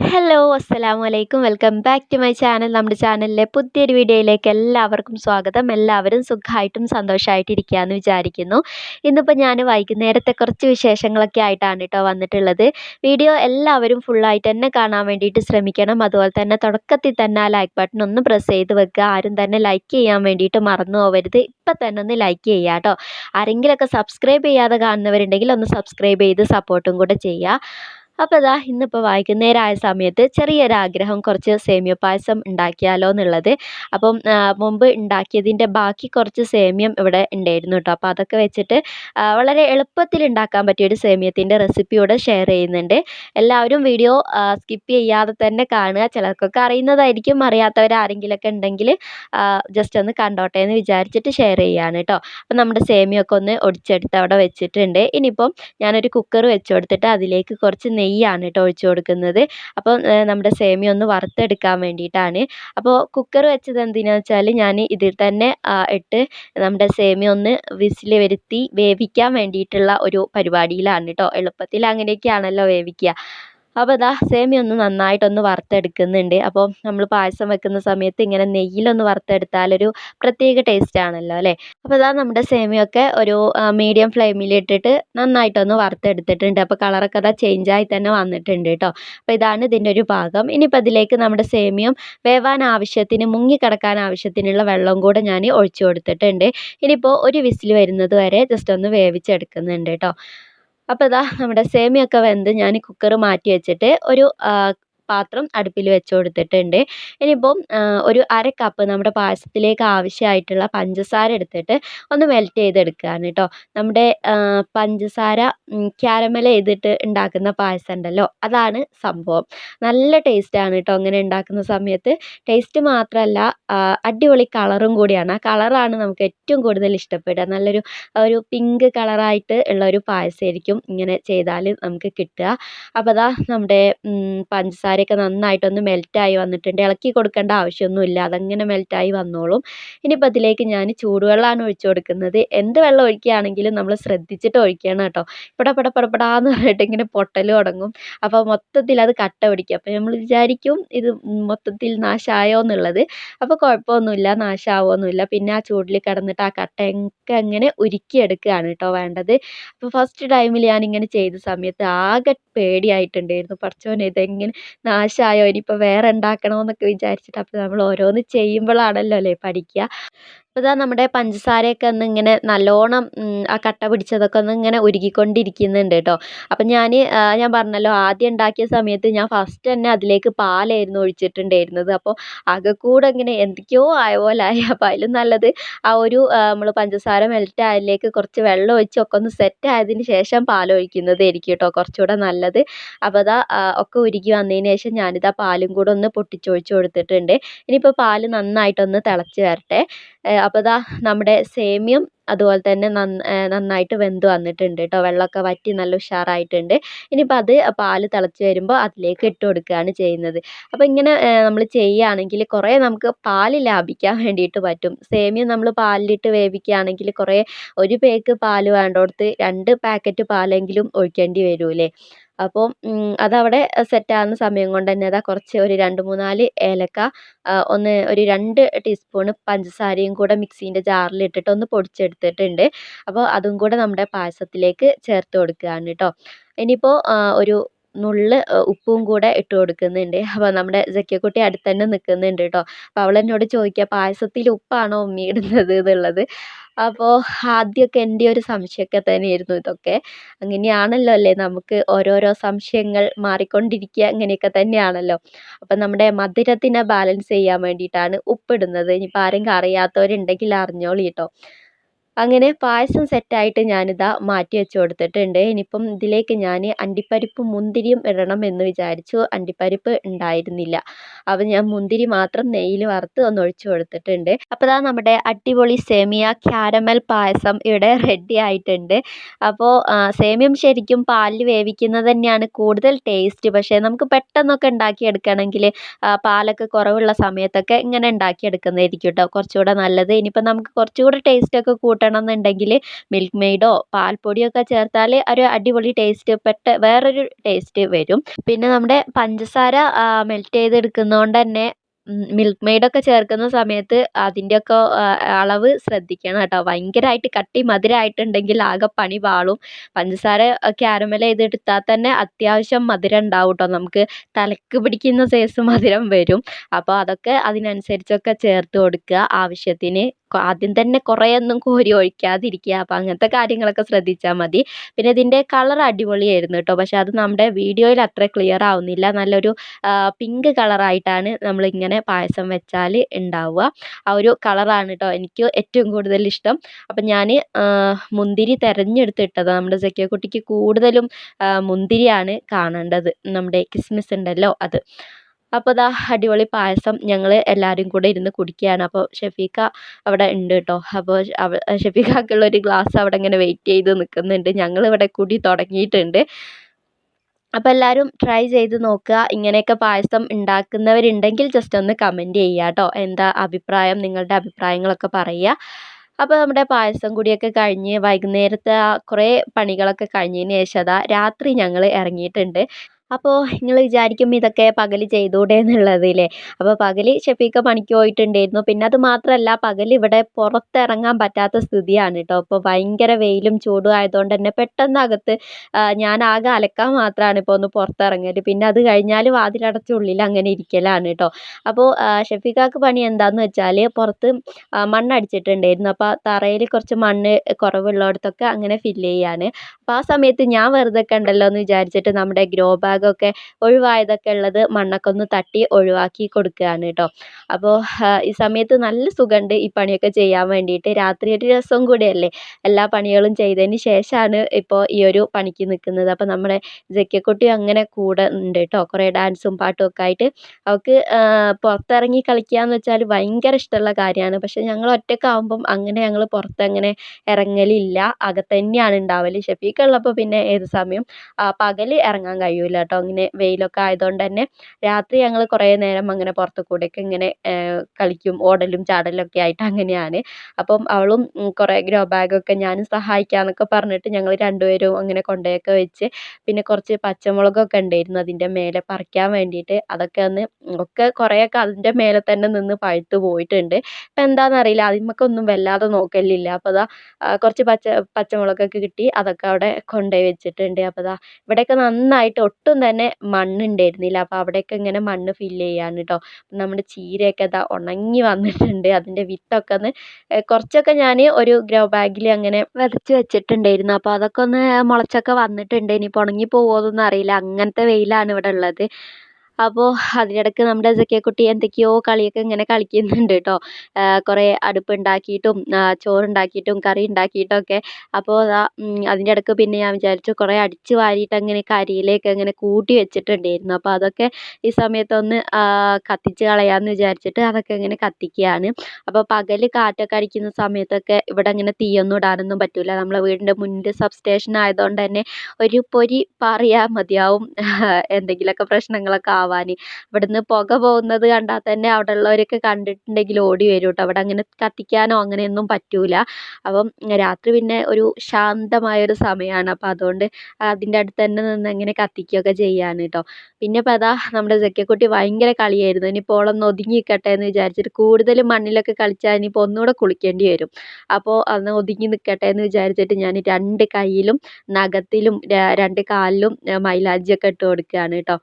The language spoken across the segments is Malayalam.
ഹലോ അസ്സലാമു അലൈക്കും welcome back to my channel നമ്മുടെ ചാനലിലെ പുതിയൊരു വീഡിയോയിലേക്ക് എല്ലാവർക്കും സ്വാഗതം. എല്ലാവരും സുഖമായിട്ടും സന്തോഷമായിട്ട് ഇരിക്കുകയെന്ന് വിചാരിക്കുന്നു. ഇന്നിപ്പോൾ ഞാൻ വൈകുന്നേരത്തെ കുറച്ച് വിശേഷങ്ങളൊക്കെ ആയിട്ടാണ് കേട്ടോ വന്നിട്ടുള്ളത്. വീഡിയോ എല്ലാവരും ഫുള്ളായിട്ട് തന്നെ കാണാൻ വേണ്ടിയിട്ട് ശ്രമിക്കണം. അതുപോലെ തന്നെ തുടക്കത്തിൽ തന്നെ ആ ലൈക്ക് ബട്ടൺ ഒന്ന് പ്രസ് ചെയ്ത് വെക്കുക. ആരും തന്നെ ലൈക്ക് ചെയ്യാൻ വേണ്ടിയിട്ട് മറന്നു പോകരുത് ഇപ്പം തന്നെ ഒന്ന് ലൈക്ക് ചെയ്യുക കേട്ടോ. ആരെങ്കിലുമൊക്കെ സബ്സ്ക്രൈബ് ചെയ്യാതെ കാണുന്നവരുണ്ടെങ്കിൽ ഒന്ന് സബ്സ്ക്രൈബ് ചെയ്ത് സപ്പോർട്ടും കൂടെ ചെയ്യുക. അപ്പോൾ ഇതാ ഇന്നിപ്പോൾ വൈകുന്നേരമായ സമയത്ത് ചെറിയൊരാഗ്രഹം കുറച്ച് സേമിയ പായസം ഉണ്ടാക്കിയാലോ എന്നുള്ളത്. അപ്പം മുമ്പ് ഉണ്ടാക്കിയതിന്റെ ബാക്കി കുറച്ച് സേമിയം ഇവിടെ ഉണ്ടായിരുന്നു കേട്ടോ. അപ്പോൾ അതൊക്കെ വെച്ചിട്ട് വളരെ എളുപ്പത്തിൽ ഉണ്ടാക്കാൻ പറ്റിയൊരു സേമിയത്തിന്റെ റെസിപ്പി ഇവിടെ ഷെയർ ചെയ്യുന്നുണ്ട്. എല്ലാവരും വീഡിയോ സ്കിപ്പ് ചെയ്യാതെ തന്നെ കാണുക. ചിലർക്കൊക്കെ അറിയുന്നതായിരിക്കും. അറിയാത്തവരാരെങ്കിലൊക്കെ ഉണ്ടെങ്കിൽ ജസ്റ്റ് ഒന്ന് കണ്ടോട്ടെ എന്ന് വിചാരിച്ചിട്ട് ഷെയർ ചെയ്യുകയാണ് കേട്ടോ. അപ്പം നമ്മുടെ സേമിയൊക്കെ ഒന്ന് ഒടിച്ചെടുത്ത് അവിടെ വെച്ചിട്ടുണ്ട്. ഇനിയിപ്പം ഞാനൊരു കുക്കർ വെച്ച് കൊടുത്തിട്ട് അതിലേക്ക് കുറച്ച് നെയ്യാണ് കേട്ടോ ഒഴിച്ച് കൊടുക്കുന്നത്. അപ്പോൾ നമ്മുടെ സേമിയ ഒന്ന് വറുത്തെടുക്കാൻ വേണ്ടിയിട്ടാണ്. അപ്പോൾ കുക്കർ വെച്ചത് എന്തിനാണെന്ന് വെച്ചാൽ ഞാൻ ഇതിൽ തന്നെ ഇട്ട് നമ്മുടെ സേമിയ ഒന്ന് വിസിൽ വരുത്തി വേവിക്കാൻ വേണ്ടിയിട്ടുള്ള ഒരു പരിപാടിയിലാണ് കേട്ടോ എളുപ്പത്തിൽ അങ്ങനെയൊക്കെയാണല്ലോ വേവിക്കുക. അപ്പോൾ ഇതാ സേമിയ ഒന്ന് നന്നായിട്ടൊന്ന് വറുത്തെടുക്കുന്നുണ്ട്. അപ്പോൾ നമ്മൾ പായസം വെക്കുന്ന സമയത്ത് ഇങ്ങനെ നെയ്യിലൊന്ന് വറുത്തെടുത്താലൊരു പ്രത്യേക ടേസ്റ്റ് ആണല്ലോ അല്ലേ? അപ്പോൾ ഇതാ നമ്മുടെ സേമിയൊക്കെ ഒരു മീഡിയം ഫ്ലെയിമിൽ ഇട്ടിട്ട് നന്നായിട്ടൊന്ന് വറുത്തെടുത്തിട്ടുണ്ട്. അപ്പോൾ കളറൊക്കെ അതാ ചേഞ്ചായി തന്നെ വന്നിട്ടുണ്ട് കേട്ടോ അപ്പോൾ ഇതാണ് ഇതിന്റെ ഒരു ഭാഗം. ഇനിയിപ്പോൾ അതിലേക്ക് നമ്മുടെ സേമിയം വേവാൻ ആവശ്യത്തിന് മുങ്ങിക്കിടക്കാൻ ആവശ്യത്തിനുള്ള വെള്ളം കൂടെ ഞാൻ ഒഴിച്ചു കൊടുത്തിട്ടുണ്ട്. ഇനിയിപ്പോൾ ഒരു വിസിൽ വരുന്നത് വരെ ജസ്റ്റ് ഒന്ന് വേവിച്ചെടുക്കുന്നുണ്ട് കേട്ടോ അപ്പോൾ ഇതാ നമ്മുടെ സേമിയ ഒക്കെ വെന്ത് ഞാൻ കുക്കർ മാറ്റി വെച്ചിട്ട് ഒരു പാത്രം അടുപ്പിൽ വെച്ച് കൊടുത്തിട്ടുണ്ട്. ഇനിയിപ്പം ഒരു അര കപ്പ് നമ്മുടെ പായസത്തിലേക്ക് ആവശ്യമായിട്ടുള്ള പഞ്ചസാര എടുത്തിട്ട് ഒന്ന് മെൽറ്റ് ചെയ്തെടുക്കുകയാണ് കേട്ടോ. നമ്മുടെ പഞ്ചസാര ക്യാരമൽ ചെയ്തിട്ട് ഉണ്ടാക്കുന്ന പായസം ഉണ്ടല്ലോ അതാണ് സംഭവം. നല്ല ടേസ്റ്റാണ് കേട്ടോ അങ്ങനെ ഉണ്ടാക്കുന്ന സമയത്ത്. ടേസ്റ്റ് മാത്രമല്ല അടിപൊളി കളറും കൂടിയാണ്. ആ കളറാണ് നമുക്ക് ഏറ്റവും കൂടുതൽ ഇഷ്ടപ്പെടുക. നല്ലൊരു ഒരു പിങ്ക് കളറായിട്ട് ഉള്ള ഒരു പായസമായിരിക്കും ഇങ്ങനെ ചെയ്താൽ നമുക്ക് കിട്ടുക. അപ്പോൾ അതാ നമ്മുടെ പഞ്ചസാര പഞ്ചസാരയൊക്കെ നന്നായിട്ടൊന്ന് മെൽറ്റായി വന്നിട്ടുണ്ട്. ഇളക്കി കൊടുക്കേണ്ട ആവശ്യമൊന്നുമില്ല. അതങ്ങനെ മെൽറ്റായി വന്നോളും. ഇനിയിപ്പോൾ അതിലേക്ക് ഞാൻ ചൂടുവെള്ളമാണ് ഒഴിച്ചു കൊടുക്കുന്നത്. എന്ത് വെള്ളം ഒഴിക്കുകയാണെങ്കിലും നമ്മൾ ശ്രദ്ധിച്ചിട്ട് ഒഴിക്കണം കേട്ടോ. ഇവിടെ പട പടപടാന്ന് പറഞ്ഞിട്ട് ഇങ്ങനെ പൊട്ടൽ തുടങ്ങും. അപ്പോൾ മൊത്തത്തിൽ അത് കട്ട പിടിക്കും. അപ്പോൾ നമ്മൾ വിചാരിക്കും ഇത് മൊത്തത്തിൽ നാശമായോ എന്നുള്ളത്. അപ്പോൾ കുഴപ്പമൊന്നുമില്ല. നാശമാവുമൊന്നുമില്ല. പിന്നെ ആ ചൂടിൽ കിടന്നിട്ട് ആ കട്ട കട്ടയൊക്കെ അങ്ങനെ ഉരുക്കിയെടുക്കുകയാണ് കേട്ടോ വേണ്ടത്. അപ്പോൾ ഫസ്റ്റ് ടൈമിൽ ഞാൻ ഇങ്ങനെ ചെയ്ത സമയത്ത് ആകെ പേടിയായിട്ടുണ്ടായിരുന്നു. പഠിച്ചോനെ ഇതെങ്ങനെ നാശമായോ ഇനിയിപ്പോൾ വേറെ ഉണ്ടാക്കണോ എന്നൊക്കെ വിചാരിച്ചിട്ട് അപ്പോൾ നമ്മൾ ഓരോന്ന് ചെയ്യുമ്പോഴാണല്ലോ അല്ലേ പഠിക്കുക അപ്പോൾ ഇതാ നമ്മുടെ പഞ്ചസാരയൊക്കെ ഒന്ന് ഇങ്ങനെ നല്ലോണം ആ കട്ട പിടിച്ചതൊക്കെ ഒന്ന് ഇങ്ങനെ ഉരുകിക്കൊണ്ടിരിക്കുന്നുണ്ട് കേട്ടോ. അപ്പം ഞാൻ ഞാൻ പറഞ്ഞല്ലോ ആദ്യം ഉണ്ടാക്കിയ സമയത്ത് ഞാൻ ഫസ്റ്റ് തന്നെ അതിലേക്ക് പാലായിരുന്നു ഒഴിച്ചിട്ടുണ്ടായിരുന്നത്. അപ്പോൾ കൂടെ ഇങ്ങനെ എന്തൊക്കെയോ ആയ പോലെ ആയി. അപ്പോൾ അതിലും നല്ലത് ആ ഒരു നമ്മൾ പഞ്ചസാര മെൽറ്റ് ആയതിലേക്ക് കുറച്ച് വെള്ളം ഒഴിച്ച് ഒക്കെ ഒന്ന് സെറ്റ് ആയതിന് ശേഷം പാൽ ഒഴിക്കുന്നതായിരിക്കും കേട്ടോ കുറച്ചുകൂടെ നല്ലത്. അപ്പോൾ അതാ ഒക്കെ ഉരുകി വന്നതിന് ശേഷം ഞാനിതാ പാലും കൂടെ ഒന്ന് പൊട്ടിച്ചൊഴിച്ച് കൊടുത്തിട്ടുണ്ട്. ഇനിയിപ്പോൾ പാൽ നന്നായിട്ടൊന്ന് തിളച്ച് വരട്ടെ. അപ്പോൾ ഇതാ നമ്മുടെ സേമിയം അതുപോലെ തന്നെ നന്നായിട്ട് വെന്ത് വന്നിട്ടുണ്ട് കേട്ടോ വെള്ളമൊക്കെ വറ്റി നല്ല ഉഷാറായിട്ടുണ്ട്. ഇനിയിപ്പോൾ അത് പാൽ തിളച്ച് വരുമ്പോൾ അതിലേക്ക് ഇട്ട് കൊടുക്കുകയാണ് ചെയ്യുന്നത്. അപ്പോൾ ഇങ്ങനെ നമ്മൾ ചെയ്യുകയാണെങ്കിൽ കുറേ നമുക്ക് പാൽ ലാഭിക്കാൻ വേണ്ടിയിട്ട് പറ്റും. സേമിയ നമ്മൾ പാലിലിട്ട് വേവിക്കുകയാണെങ്കിൽ കുറേ ഒരു പേക്ക് പാൽ വേണ്ടിടത്ത് രണ്ട് പാക്കറ്റ് പാലെങ്കിലും ഒഴിക്കേണ്ടി വരൂലേ അപ്പോൾ അതവിടെ സെറ്റാകുന്ന സമയം കൊണ്ട് തന്നെ അതാ കുറച്ച് ഒരു രണ്ട് മൂന്നാൽ ഏലക്ക ഒന്ന് ഒരു രണ്ട് ടീസ്പൂണ് പഞ്ചസാരയും കൂടെ മിക്സീന്റെ ജാറിലിട്ടിട്ട് ഒന്ന് പൊടിച്ചെടുത്തിട്ടുണ്ട്. അപ്പോൾ അതും കൂടെ നമ്മുടെ പായസത്തിലേക്ക് ചേർത്ത് കൊടുക്കുകയാണ് കേട്ടോ. ഇനിയിപ്പോൾ ഒരു നുള്ള് ഉപ്പും കൂടെ ഇട്ട് കൊടുക്കുന്നുണ്ട്. അപ്പോൾ നമ്മുടെ ജക്കിയക്കുട്ടി അടുത്ത് തന്നെ നിൽക്കുന്നുണ്ട് കേട്ടോ. അപ്പോൾ അവൾ എന്നോട് ചോദിക്കുക പായസത്തിൽ ഉപ്പാണോ ഉമ്മി ഇടുന്നത്? എന്നുള്ളത്. അപ്പോൾ ആദ്യമൊക്കെ എന്റെ ഒരു സംശയമൊക്കെ തന്നെയായിരുന്നു ഇതൊക്കെ. അങ്ങനെയാണല്ലോ അല്ലേ നമുക്ക് ഓരോരോ സംശയങ്ങൾ മാറിക്കൊണ്ടിരിക്കുക അങ്ങനെയൊക്കെ തന്നെയാണല്ലോ. അപ്പം നമ്മുടെ മധുരത്തിനെ ബാലൻസ് ചെയ്യാൻ വേണ്ടിയിട്ടാണ് ഉപ്പിടുന്നത്. ഇനിയിപ്പോൾ ആരെങ്കിലും അറിയാത്തവരുണ്ടെങ്കിൽ അറിഞ്ഞോളി കേട്ടോ അങ്ങനെ പായസം സെറ്റായിട്ട് ഞാനിതാ മാറ്റി വെച്ച് കൊടുത്തിട്ടുണ്ട്. ഇനിയിപ്പം ഇതിലേക്ക് ഞാൻ അണ്ടിപ്പരിപ്പ് മുന്തിരിയും ഇടണം എന്ന് വിചാരിച്ചു. അണ്ടിപ്പരിപ്പ് ഉണ്ടായിരുന്നില്ല. അപ്പം ഞാൻ മുന്തിരി മാത്രം നെയ്യിൽ വറുത്ത് ഒന്ന് ഒഴിച്ചു കൊടുത്തിട്ടുണ്ട്. അപ്പോൾ ഇതാ നമ്മുടെ അടിപൊളി സേമിയ ക്യാരമൽ പായസം ഇവിടെ റെഡി ആയിട്ടുണ്ട്. അപ്പോൾ സേമിയം ശരിക്കും പാലിൽ വേവിക്കുന്നത് തന്നെയാണ് കൂടുതൽ ടേസ്റ്റ് പക്ഷേ നമുക്ക് പെട്ടെന്നൊക്കെ ഉണ്ടാക്കിയെടുക്കണമെങ്കിൽ പാലൊക്കെ കുറവുള്ള സമയത്തൊക്കെ ഇങ്ങനെ ഉണ്ടാക്കിയെടുക്കുന്നതായിരിക്കും കേട്ടോ കുറച്ചുകൂടെ നല്ലത്. ഇനിയിപ്പോൾ നമുക്ക് കുറച്ചുകൂടെ ടേസ്റ്റൊക്കെ കൂട്ടണം കിട്ടണം എന്നുണ്ടെങ്കിൽ മിൽക്ക് മെയ്ഡോ പാൽപ്പൊടിയോ ഒക്കെ ചേർത്താൽ ഒരു അടിപൊളി ടേസ്റ്റ് പെട്ട വേറൊരു ടേസ്റ്റ് വരും. പിന്നെ നമ്മുടെ പഞ്ചസാര മെൽറ്റ് ചെയ്തെടുക്കുന്നതുകൊണ്ട് തന്നെ മിൽക്ക് മെയ്ഡൊക്കെ ചേർക്കുന്ന സമയത്ത് അതിന്റെയൊക്കെ അളവ് ശ്രദ്ധിക്കണം കേട്ടോ. ഭയങ്കരമായിട്ട് കട്ടി മധുരമായിട്ടുണ്ടെങ്കിൽ ആകെ പണി പാളും. പഞ്ചസാര ക്യാരമൽ ചെയ്തെടുത്താൽ തന്നെ അത്യാവശ്യം മധുരം ഉണ്ടാവും കേട്ടോ. നമുക്ക് തലക്ക് പിടിക്കുന്ന സൈസ് മധുരം വരും. അപ്പോൾ അതൊക്കെ അതിനനുസരിച്ചൊക്കെ ചേർത്ത് കൊടുക്കുക ആവശ്യത്തിന്. ആദ്യം തന്നെ കുറേയൊന്നും കോരി ഒഴിക്കാതിരിക്കുക. അപ്പോൾ അങ്ങനത്തെ കാര്യങ്ങളൊക്കെ ശ്രദ്ധിച്ചാൽ മതി. പിന്നെ ഇതിന്റെ കളർ അടിപൊളിയായിരുന്നു കേട്ടോ പക്ഷേ അത് നമ്മുടെ വീഡിയോയിൽ അത്ര ക്ലിയർ ആവുന്നില്ല. നല്ലൊരു പിങ്ക് കളറായിട്ടാണ് നമ്മളിങ്ങനെ പായസം വെച്ചാൽ ഉണ്ടാവുക ആ ഒരു കളറാണ് കേട്ടോ എനിക്ക് ഏറ്റവും കൂടുതൽ ഇഷ്ടം. അപ്പം ഞാൻ മുന്തിരി തിരഞ്ഞെടുത്തിട്ടത്. നമ്മുടെ കുട്ടിക്ക് കൂടുതലും മുന്തിരിയാണ് കാണേണ്ടത്. നമ്മുടെ കിസ്മിസ് ഉണ്ടല്ലോ അത്. അപ്പോൾ ദാ അടിപൊളി പായസം ഞങ്ങൾ എല്ലാവരും കൂടെ ഇരുന്ന് കുടിക്കുകയാണ്. അപ്പോൾ ഷെഫീക്ക അവിടെ ഉണ്ട് കേട്ടോ അപ്പോൾ ഷഫീഖാക്കുള്ള ഒരു ഗ്ലാസ് അവിടെ ഇങ്ങനെ വെയിറ്റ് ചെയ്ത് നിൽക്കുന്നുണ്ട് ഞങ്ങൾ ഇവിടെ കൂടി തുടങ്ങിയിട്ടുണ്ട്. അപ്പോൾ എല്ലാവരും ട്രൈ ചെയ്ത് നോക്കുക. ഇങ്ങനെയൊക്കെ പായസം ഉണ്ടാക്കുന്നവരുണ്ടെങ്കിൽ ജസ്റ്റ് ഒന്ന് കമന്റ് ചെയ്യുക കേട്ടോ എന്താ അഭിപ്രായം? നിങ്ങളുടെ അഭിപ്രായങ്ങളൊക്കെ പറയുക. അപ്പോൾ നമ്മുടെ പായസം കൂടിയൊക്കെ കഴിഞ്ഞ് വൈകുന്നേരത്തെ കുറേ പണികളൊക്കെ കഴിഞ്ഞതിന് ശേഷം അതാ രാത്രി ഞങ്ങൾ ഇറങ്ങിയിട്ടുണ്ട്. അപ്പോൾ നിങ്ങൾ വിചാരിക്കും ഇതൊക്കെ പകൽ ചെയ്തുകൂടെ എന്നുള്ളതില്ലേ? അപ്പോൾ പകൽ ഷെഫീഖ പണിക്ക് പോയിട്ടുണ്ടായിരുന്നു. പിന്നെ അത് മാത്രമല്ല പകൽ ഇവിടെ പുറത്തിറങ്ങാൻ പറ്റാത്ത സ്ഥിതിയാണ് കേട്ടോ. അപ്പോൾ ഭയങ്കര വെയിലും ചൂടും ആയതുകൊണ്ട് തന്നെ പെട്ടെന്ന് അകത്ത് ഞാൻ ആകെ അലക്കാൻ മാത്രമാണ് ഇപ്പോൾ ഒന്ന് പുറത്തിറങ്ങൽ പിന്നെ അത് കഴിഞ്ഞാൽ വാതിലടച്ച ഉള്ളിൽ അങ്ങനെ ഇരിക്കലാണ് കേട്ടോ. അപ്പോൾ ഷെഫീഖാക്ക് പണി എന്താണെന്ന് വെച്ചാൽ പുറത്ത് മണ്ണടിച്ചിട്ടുണ്ടായിരുന്നു. അപ്പോൾ തറയിൽ കുറച്ച് മണ്ണ് കുറവുള്ളിടത്തൊക്കെ അങ്ങനെ ഫില്ല് ചെയ്യാണ്. അപ്പോൾ ആ സമയത്ത് ഞാൻ വെറുതെ ഉണ്ടല്ലോ എന്ന് വിചാരിച്ചിട്ട് നമ്മുടെ ഗ്രോ ബാഗ് ഭാഗമൊക്കെ ഒഴിവായതൊക്കെ ഉള്ളത് മണ്ണൊക്കെ ഒന്ന് തട്ടി ഒഴിവാക്കി കൊടുക്കുകയാണ് കേട്ടോ. അപ്പോൾ ഈ സമയത്ത് നല്ല സുഖമുണ്ട് ഈ പണിയൊക്കെ ചെയ്യാൻ വേണ്ടിയിട്ട്. രാത്രി ഒരു രസവും കൂടിയല്ലേ എല്ലാ പണികളും ചെയ്തതിന് ശേഷമാണ് ഇപ്പോൾ ഈ ഒരു പണിക്ക് നിൽക്കുന്നത്. അപ്പോൾ നമ്മുടെ ജക്കിക്കുട്ടി അങ്ങനെ കൂടെ ഉണ്ട് കേട്ടോ. കുറേ ഡാൻസും പാട്ടും ഒക്കെ ആയിട്ട്. അവൾക്ക് പുറത്തിറങ്ങി കളിക്കുക എന്ന് വെച്ചാൽ ഭയങ്കര ഇഷ്ടമുള്ള കാര്യമാണ്. പക്ഷേ ഞങ്ങൾ ഒറ്റക്കാവുമ്പം അങ്ങനെ ഞങ്ങൾ പുറത്തങ്ങനെ ഇറങ്ങലില്ല. അകത്ത് തന്നെയാണ് ഉണ്ടാവൽ ഷെഫീഖ് ഉള്ളപ്പോൾ പിന്നെ ഏത് സമയം പകൽ ഇറങ്ങാൻ കഴിയില്ല കേട്ടോ. ഇങ്ങനെ വെയിലൊക്കെ ആയതുകൊണ്ട് തന്നെ രാത്രി ഞങ്ങൾ കുറേ നേരം അങ്ങനെ പുറത്ത് കൂടെയൊക്കെ ഇങ്ങനെ കളിക്കും ഓടലും ചാടലും ഒക്കെ ആയിട്ട് അങ്ങനെയാണ്. അപ്പം അവളും കുറേ ഗ്രോ ബാഗൊക്കെ ഞാനും സഹായിക്കാമെന്നൊക്കെ പറഞ്ഞിട്ട് ഞങ്ങൾ രണ്ടുപേരും അങ്ങനെ കൊണ്ടുപോയൊക്കെ വെച്ച് പിന്നെ കുറച്ച് പച്ചമുളകൊക്കെ ഉണ്ടായിരുന്നു അതിന്റെ മേലെ പറിക്കാൻ വേണ്ടിയിട്ട്. അതൊക്കെ ഒന്ന് ഒക്കെ കുറേയൊക്കെ അതിന്റെ മേലെ തന്നെ നിന്ന് പഴുത്ത് പോയിട്ടുണ്ട്. ഇപ്പം എന്താണെന്നറിയില്ല അതിന്മേക്കൊന്നും വല്ലാതെ നോക്കലില്ല. അപ്പോൾ അതാ കുറച്ച് പച്ച പച്ചമുളകൊക്കെ കിട്ടി. അതൊക്കെ അവിടെ കൊണ്ടുപോയി വെച്ചിട്ടുണ്ട്. അപ്പോൾ അതാ ഇവിടെയൊക്കെ നന്നായിട്ട് ഒട്ടും തന്നെ മണ്ണുണ്ടായിരുന്നില്ല. അപ്പോൾ അവിടെയൊക്കെ ഇങ്ങനെ മണ്ണ് ഫില്ല് ചെയ്യാണ് കേട്ടോ നമ്മുടെ ചീരയൊക്കെ ഇതാ ഉണങ്ങി വന്നിട്ടുണ്ട്. അതിന്റെ വിത്തൊക്കെ ഒന്ന് കുറച്ചൊക്കെ ഞാൻ ഒരു ഗ്രോ ബാഗിൽ അങ്ങനെ വിതച്ച് വെച്ചിട്ടുണ്ടായിരുന്നു. അപ്പോൾ അതൊക്കെ ഒന്ന് മുളച്ചൊക്കെ വന്നിട്ടുണ്ട്. ഇനിയിപ്പോൾ ഉണങ്ങി പോകുമോയെന്നൊന്നും അറിയില്ല. അങ്ങനത്തെ വെയിലാണ് ഇവിടെ ഉള്ളത്. അപ്പോൾ അതിനിടയ്ക്ക് നമ്മുടെ കുട്ടി എന്തൊക്കെയോ കളിയൊക്കെ ഇങ്ങനെ കളിക്കുന്നുണ്ട് കേട്ടോ. കുറേ അടുപ്പുണ്ടാക്കിയിട്ടും ചോറുണ്ടാക്കിയിട്ടും കറി ഉണ്ടാക്കിയിട്ടൊക്കെ അപ്പോൾ അതാ അതിന്റെ പിന്നെ ഞാൻ വിചാരിച്ചു കുറേ അടിച്ച് വാരിയിട്ട് അങ്ങനെ കരിയിലേക്ക് അങ്ങനെ കൂട്ടി വെച്ചിട്ടുണ്ടായിരുന്നു. അപ്പോൾ അതൊക്കെ ഈ സമയത്തൊന്ന് കത്തിച്ച് കളയാമെന്ന് വിചാരിച്ചിട്ട് അതൊക്കെ ഇങ്ങനെ കത്തിക്കുകയാണ് അപ്പോൾ പകൽ കാറ്റൊക്കെ അടിക്കുന്ന സമയത്തൊക്കെ ഇവിടെ ഇങ്ങനെ തീയൊന്നും ഇടാനൊന്നും പറ്റില്ല നമ്മളെ വീടിന്റെ മുന്നിൽ സബ് സ്റ്റേഷൻ ആയതുകൊണ്ട് തന്നെ ഒരു പൊരി പാറിയാൽ മതിയാവും. എന്തെങ്കിലുമൊക്കെ പ്രശ്നങ്ങളൊക്കെ ആവാൻ ഇവിടുന്ന് പുക പോകുന്നത് കണ്ടാൽ തന്നെ അവിടെ ഉള്ളവരൊക്കെ കണ്ടിട്ടുണ്ടെങ്കിൽ ഓടി വരും കേട്ടോ അവിടെ അങ്ങനെ കത്തിക്കാനോ അങ്ങനെയൊന്നും പറ്റൂല. അപ്പം രാത്രി പിന്നെ ഒരു ശാന്തമായൊരു സമയമാണ് അപ്പോൾ അതുകൊണ്ട് അതിന്റെ അടുത്ത് തന്നെ നിന്ന് അങ്ങനെ കത്തിക്കുകയൊക്കെ ചെയ്യാണ് കേട്ടോ. പിന്നെ ഇപ്പോൾ അതാ നമ്മുടെ ജക്കിക്കുട്ടി ഭയങ്കര കളിയായിരുന്നു. ഇനിയിപ്പോൾ ഓളൊന്ന് ഒതുങ്ങി നിൽക്കട്ടെ എന്ന് വിചാരിച്ചിട്ട് കൂടുതൽ മണ്ണിലൊക്കെ കളിച്ചാൽ ഇനിയിപ്പോൾ ഒന്നുകൂടെ കുളിക്കേണ്ടി വരും. അപ്പോൾ അന്ന് ഒതുങ്ങി നിൽക്കട്ടെ എന്ന് വിചാരിച്ചിട്ട് ഞാൻ രണ്ട് കയ്യിലും നഖത്തിലും രണ്ട് കാലിലും മൈലാഞ്ചിയൊക്കെ ഇട്ട് കൊടുക്കുകയാണ് കേട്ടോ.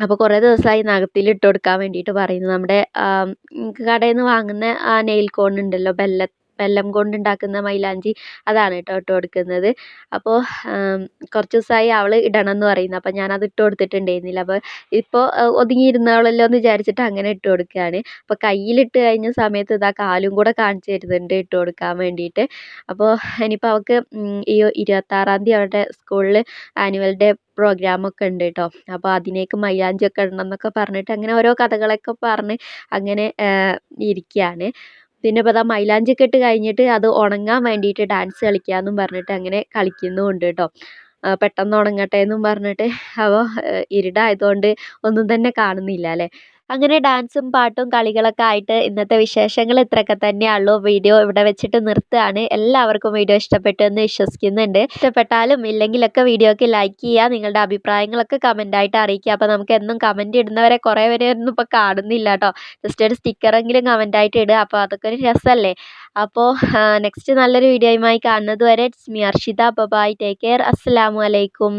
അപ്പോൾ കുറേ ദിവസമായി നഖത്തിൽ ഇട്ട് കൊടുക്കാൻ വേണ്ടിയിട്ട് പറയുന്നു. നമ്മുടെ കടയിൽ നിന്ന് വാങ്ങുന്ന ആ നെയിൽ കോൺ ഉണ്ടല്ലോ ബെല്ല വെല്ലം കൊണ്ടുണ്ടാക്കുന്ന മൈലാഞ്ചി അതാണ് കേട്ടോ ഇട്ട് കൊടുക്കുന്നത്. അപ്പോൾ കുറച്ച് ദിവസമായി അവൾ ഇടണം എന്ന് പറയുന്നു. അപ്പോൾ ഞാൻ അത് ഇട്ട് കൊടുത്തിട്ടുണ്ടായിരുന്നില്ല. അപ്പോൾ ഇപ്പോൾ ഒതുങ്ങിയിരുന്നോളല്ലോ എന്ന് വിചാരിച്ചിട്ട് അങ്ങനെ ഇട്ട് കൊടുക്കുകയാണ്. അപ്പോൾ കയ്യിലിട്ട് കഴിഞ്ഞ സമയത്ത് ഇതാ കാലും കൂടെ കാണിച്ചു തരുന്നുണ്ട് ഇട്ട് കൊടുക്കാൻ വേണ്ടിയിട്ട്. അപ്പോൾ ഇനിയിപ്പോൾ അവൾക്ക് ഈ ഇരുപത്താറാം തീയതി അവരുടെ സ്കൂളിൽ ആനുവൽ ഡേ പ്രോഗ്രാമൊക്കെ ഉണ്ട് കേട്ടോ. അപ്പോൾ അതിനേക്ക് മൈലാഞ്ചി ഒക്കെ ഇടണം എന്നൊക്കെ പറഞ്ഞിട്ട് അങ്ങനെ ഓരോ കഥകളൊക്കെ പറഞ്ഞ് അങ്ങനെ ഇരിക്കുകയാണ്. പിന്നെ ഇപ്പോൾ മൈലാഞ്ചി മൈലാഞ്ചിയൊക്കെ ഇട്ട് കഴിഞ്ഞിട്ട് അത് ഉണങ്ങാൻ വേണ്ടിയിട്ട് ഡാൻസ് കളിക്കാമെന്നും പറഞ്ഞിട്ട് അങ്ങനെ കളിക്കുന്നുമുണ്ട് കേട്ടോ പെട്ടെന്ന് ഉണങ്ങട്ടെ എന്നും പറഞ്ഞിട്ട്. അപ്പോൾ ഇരുടായതുകൊണ്ട് ഒന്നും തന്നെ കാണുന്നില്ല അല്ലേ? അങ്ങനെ ഡാൻസും പാട്ടും കളികളൊക്കെ ആയിട്ട് ഇന്നത്തെ വിശേഷങ്ങൾ ഇത്രയൊക്കെ തന്നെയുള്ളൂ വീഡിയോ ഇവിടെ വെച്ചിട്ട് നിർത്തുകയാണ്. എല്ലാവർക്കും വീഡിയോ ഇഷ്ടപ്പെട്ടു എന്ന് വിശ്വസിക്കുന്നുണ്ട്. ഇഷ്ടപ്പെട്ടാലും ഇല്ലെങ്കിലൊക്കെ വീഡിയോക്ക് ലൈക്ക് ചെയ്യുക നിങ്ങളുടെ അഭിപ്രായങ്ങളൊക്കെ കമന്റായിട്ട് അറിയിക്കുക. അപ്പോൾ നമുക്ക് എന്നും കമന്റ് ഇടുന്നവരെ കുറേ പേരെയൊന്നും ഇപ്പോൾ കാണുന്നില്ല കേട്ടോ. ജസ്റ്റ് ഒരു സ്റ്റിക്കറെങ്കിലും കമന്റായിട്ട് ഇടുക. അപ്പോൾ അതൊക്കെ ഒരു രസമല്ലേ? അപ്പോൾ നെക്സ്റ്റ് നല്ലൊരു വീഡിയോയുമായി കാണുന്നത് വരെ it's me Arshitha. Bye bye take care അസ്സാം അലൈക്കും